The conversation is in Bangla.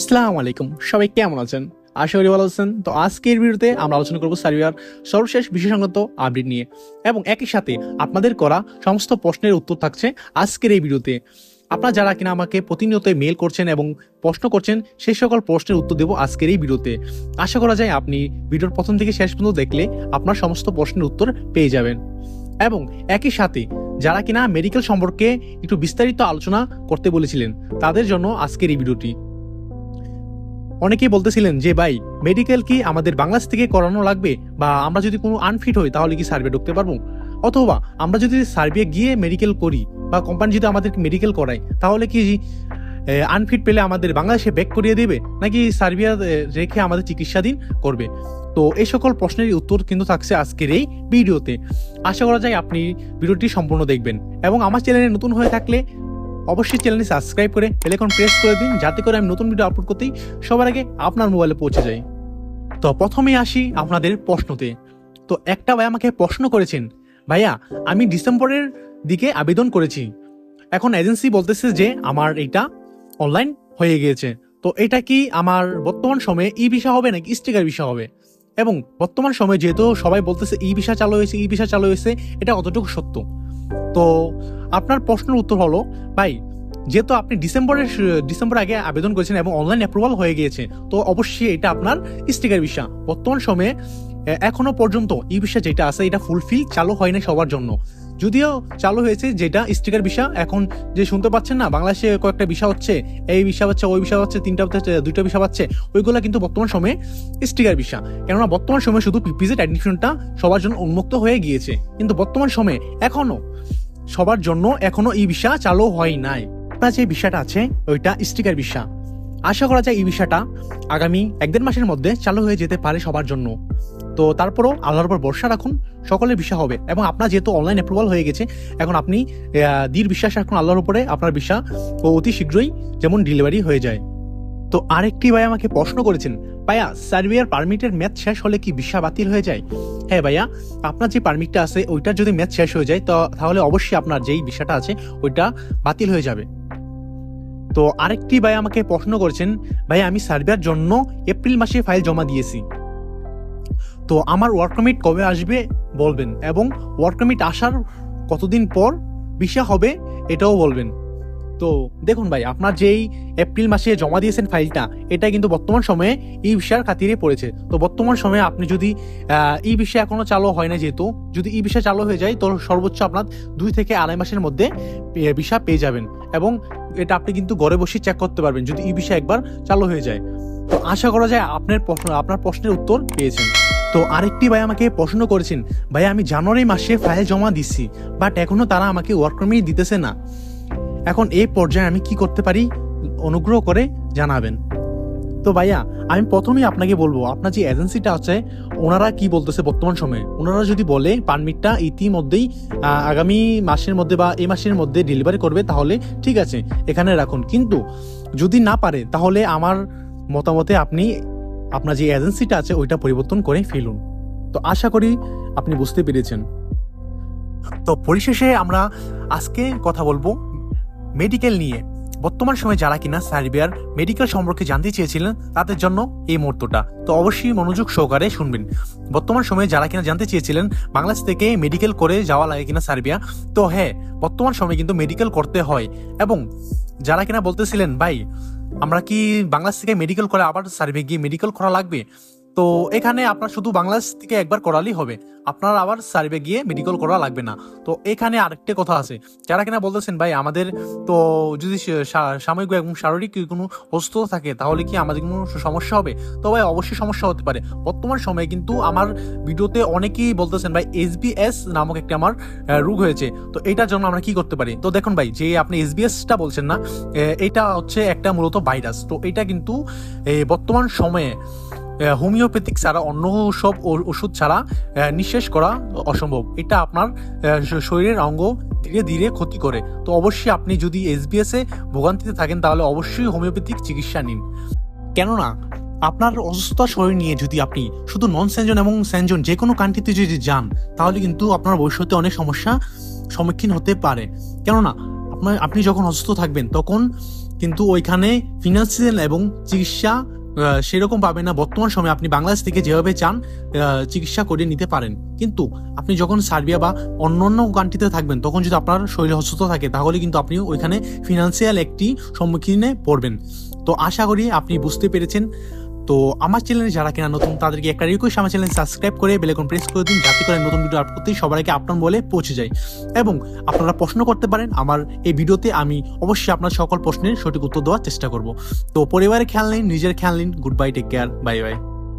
আসসালামু আলাইকুম। সবাই কেমন আছেন? আশা করি ভালো আছেন। তো আজকের ভিডিওতে আমরা আলোচনা করব সার্বিয়ার সর্বশেষ বিশেষাঙ্গত আপডেট নিয়ে এবং একই সাথে আপনাদের করা সমস্ত প্রশ্নের উত্তর থাকছে আজকের এই ভিডিওতে। আপনারা যারা কিনা আমাকে প্রতিনিয়ত মেল করছেন এবং প্রশ্ন করছেন, সেই সকল প্রশ্নের উত্তর দেব আজকের এই ভিডিওতে। আশা করা যায় আপনি ভিডিওর প্রথম থেকে শেষ পর্যন্ত দেখলে আপনার সমস্ত প্রশ্নের উত্তর পেয়ে যাবেন। এবং একই সাথে যারা কিনা মেডিকেল সম্পর্কে একটু বিস্তারিত আলোচনা করতে বলেছিলেন, তাদের জন্য আজকের এই ভিডিওটি। অনেকেই বলতেছিলেন যে, ভাই মেডিকেল কি আমাদের বাংলাদেশ থেকে করানো লাগবে? বা আমরা যদি কোনো আনফিট হই, তাহলে কি সার্ভে ঢুকতে পারব? অথবা, আমরা যদি সার্ভে গিয়ে মেডিকেল করি, বা কোম্পানি যদি আমাদের মেডিকেল করায়, তাহলে কি আনফিট পেলে আমাদের বাংলাদেশে ব্যাক করিয়ে দেবে? নাকি সার্বিয়া রেখে আমাদের চিকিৎসাধীন করবে? তো এই সকল প্রশ্নের উত্তর কিন্তু থাকছে আজকের এই ভিডিওতে। আশা করা যায় আপনি ভিডিওটি সম্পূর্ণ দেখবেন। এবং আমার চ্যানেলে নতুন হয়ে থাকলে অবশ্যই চ্যানেলটি সাবস্ক্রাইব করে বেলাইকন প্রেস করে দিন, যাতে করে আমি নতুন ভিডিও আপলোড করতেই সবার আগে আপনার মোবাইলে পৌঁছে যাই। তো প্রথমে আসি আপনাদের প্রশ্নতে। তো একটা ভাই আমাকে প্রশ্ন করেছেন, ভাইয়া, আমি ডিসেম্বরের দিকে আবেদন করেছি। এখন এজেন্সি বলতেছে যে আমার এটা অনলাইন হয়ে গিয়েছে। তো এটা কি আমার বর্তমান সময়ে ই ভিসা হবে নাকি স্টিকার ভিসা হবে? এবং বর্তমান সময়ে যেহেতু সবাই বলতেছে ই ভিসা চালু হয়েছে ই ভিসা চালু হয়েছে, এটা কতটুকু সত্য। তো আপনার প্রশ্নের উত্তর হলো, ভাই, যেহেতু আপনি ডিসেম্বরের, ডিসেম্বর আগে আবেদন করেছেন এবং অনলাইন অ্যাপ্রুভাল হয়ে গিয়েছে, তো অবশ্যই এটা আপনার স্টিকার ভিসা বর্তমান সময়ে এখনও পর্যন্ত ই ভিসা যেটা আছে, এটা ফুলফিল চালু হয় না সবার জন্য। যদিও চালু হয়েছে যেটা স্টিকার ভিসা এখন যে শুনতে পাচ্ছেন না, বাংলাদেশে কয়েকটা ভিসা হচ্ছে, এই ভিসা হচ্ছে, ওই ভিসা হচ্ছে, তিনটা দুইটা ভিসা পাচ্ছে ওইগুলো কিন্তু বর্তমান সময়ে স্টিকার ভিসা কেননা বর্তমান সময়ে শুধু পিপিজেড অ্যাডমিশনটা সবার জন্য উন্মুক্ত হয়ে গিয়েছে। কিন্তু বর্তমান সময়ে এখনও সবার জন্য এখনও ই ভিসা চালু হয় নাই। আপনার যে ভিসাটা আছে, ওইটা স্টিকার ভিসা। আশা করা যায় এই ভিসাটা আগামী এক দেড় মাসের মধ্যে চালু হয়ে যেতে পারে সবার জন্য। তো তারপরও আল্লাহর উপর ভরসা রাখুন, সকলের ভিসা হবে। এবং আপনার যেহেতু অনলাইন অ্যাপ্রুভাল হয়ে গেছে, এখন আপনি দৃঢ় বিশ্বাস রাখুন আল্লাহর উপরে আপনার ভিসা অতি শীঘ্রই যেমন ডেলিভারি হয়ে যায়। তো আরেকটি ভাই আমাকে প্রশ্ন করেছেন ভাইয়া, সার্বিয়ার পারমিটের ম্যাচ শেষ হলে কি ভিসা বাতিল হয়ে যায়? হ্যাঁ ভাইয়া, আপনার যে পারমিটটা আছে, ওইটার যদি ম্যাচ শেষ হয়ে যায়, তো তাহলে অবশ্যই আপনার যেই ভিসাটা আছে, ওইটা বাতিল হয়ে যাবে। তো আরেকটি ভাই আমাকে প্রশ্ন করেছেন ভাই আমি সার্বিয়ার জন্য এপ্রিল মাসে ফাইল জমা দিয়েছি। তো আমার ওয়ার্ক পারমিট কবে আসবে, বলবেন এবং ওয়ার্ক পারমিট আসার কতদিন পর ভিসা হবে, এটাও বলবেন। তো দেখুন ভাই, আপনার যেই এপ্রিল মাসে জমা দিয়েছেন ফাইলটা এটা কিন্তু বর্তমান সময়ে ই ভিসার খাতিরে পড়েছে। তো বর্তমান সময়ে আপনি যদি ই ভিসা এখনও চালু হয় না যেহেতু, যদি ই ভিসা চালু হয়ে যায়, তো সর্বোচ্চ আপনার দুই থেকে আড়াই মাসের মধ্যে ভিসা পেয়ে যাবেন। এবং এটা আপনি কিন্তু ঘরে বসে চেক করতে পারবেন, যদি ই ভিসা একবার চালু হয়ে যায়। তো আশা করা যায় আপনার প্রশ্ন, আপনার প্রশ্নের উত্তর পেয়েছেন। তো আরেকটি ভাই আমাকে প্রশ্ন করেছেন, ভাই, আমি জানুয়ারি মাসে ফাইল জমা দিচ্ছি বাট এখনও তারা আমাকে ওয়ার্ক পারমিট দিতেছে না। এখন এই পর্যায়ে আমি কি করতে পারি? অনুগ্রহ করে জানাবেন। তো ভাইয়া, আমি প্রথমেই আপনাকে বলব, আপনার যে এজেন্সিটা আছে, ওনারা কি বলতেছে বর্তমান সময়ে? ওনারা যদি বলে পারমিটটা ইতিমধ্যেই আগামী মাসের মধ্যে বা এই মাসের মধ্যে ডেলিভারি করবে, তাহলে ঠিক আছে, এখানে রাখুন। কিন্তু যদি না পারে, তাহলে আমার মতামতে আপনি আপনার যে এজেন্সিটা আছে, ওইটা পরিবর্তন করে ফেলুন। তো আশা করি আপনি বুঝতে পেরেছেন। তো পরিশেষে আমরা আজকে কথা বলব মেডিকেল নিয়ে। বর্তমান সময়ে যারা কিনা সার্বিয়ার মেডিকেল সম্পর্কে জানতে চেয়েছিলেন, তাদের জন্য এই মুহূর্তটা। তো অবশ্যই মনোযোগ সহকারে শুনবেন। বর্তমান সময়ে যারা কিনা জানতে চেয়েছিলেন, বাংলাদেশ থেকে মেডিকেল করে যাওয়া লাগে কিনা সার্বিয়া, তো হ্যাঁ বর্তমান সময়ে কিন্তু মেডিকেল করতে হয়। এবং যারা কিনা বলতেছিলেন, ভাই, আমরা কি বাংলাদেশ থেকে মেডিকেল করে আবার সার্ভে গিয়ে মেডিকেল করা লাগবে? তো এখানে আপনার শুধু বাংলাদেশ থেকে একবার করালেই হবে। আপনার আবার সার্ভে গিয়ে মেডিকেল করা লাগবে না। তো এখানে আরেকটা কথা আছে। যারা কিনা বলতেছেন, ভাই, আমাদের তো যদি সাময়িক এবং শারীরিক কোনো অসুস্থতা থাকে, তাহলে কি আমাদের কোনো সমস্যা হবে? তো ভাই, অবশ্যই সমস্যা হতে পারে। বর্তমান সময়ে কিন্তু আমার ভিডিওতে অনেকেই বলতেছেন, ভাই এস এসবিএস নামক একটা আমার রোগ হয়েছে। তো এটার জন্য আমরা কি করতে পারি? তো দেখুন ভাই, যে আপনি এস এসবিএসটা বলছেন না এটা হচ্ছে একটা মূলত ভাইরাস তো এটা কিন্তু বর্তমান সময়ে হোমিওপ্যাথিক ছাড়া, অন্য সব ওষুধ ছাড়া নিঃশেষ করা অসম্ভব। এটা আপনার শরীরের অঙ্গ ধীরে ধীরে ক্ষতি করে। তো অবশ্যই আপনি যদি এসবিএস ভোগান্তিতে থাকেন, তাহলে অবশ্যই হোমিওপ্যাথিক চিকিৎসা নিন। কেননা, আপনার অসুস্থতা শরীর নিয়ে যদি আপনি শুধু নন সেনজন এবং সেনজন যে কোনো কান্ট্রিতে যদি যান, তাহলে কিন্তু আপনার ভবিষ্যতে অনেক সমস্যা সম্মুখীন হতে পারে। কেননা, আপনার, আপনি যখন অসুস্থ থাকবেন, তখন কিন্তু ওইখানে ফিনান্সিয়াল এবং চিকিৎসা সেরকম পাবেন না। বর্তমান সময়ে আপনি বাংলাদেশ থেকে যেভাবে চান চিকিৎসা করে নিতে পারেন। কিন্তু আপনি যখন সার্বিয়া বা অন্য অন্য কান্ট্রিতে থাকবেন, তখন যদি আপনার শরীর অসুস্থ থাকে, তাহলে কিন্তু আপনি ওইখানে ফিনান্সিয়াল একটি সম্মুখীনে পড়বেন। তো আশা করি আপনি বুঝতে পেরেছেন। তো আমার চ্যানেলে যারা কিনা নতুন, তাদেরকে একটা রিকোয়েস্ট আমার চ্যানেল সাবস্ক্রাইব করে বেলেকন প্রেস করে দিন, যাতে করে নতুন ভিডিও আপলোড করতেই সবার আগে আপনার বলে পৌঁছে যায়। এবং আপনারা প্রশ্ন করতে পারেন, আমার এই ভিডিওতে আমি অবশ্যই আপনার সকল প্রশ্নের সঠিক উত্তর দেওয়ার চেষ্টা করব। তো পরিবারের খেয়াল নিন, নিজের খেয়াল নিন। Good bye take care bye bye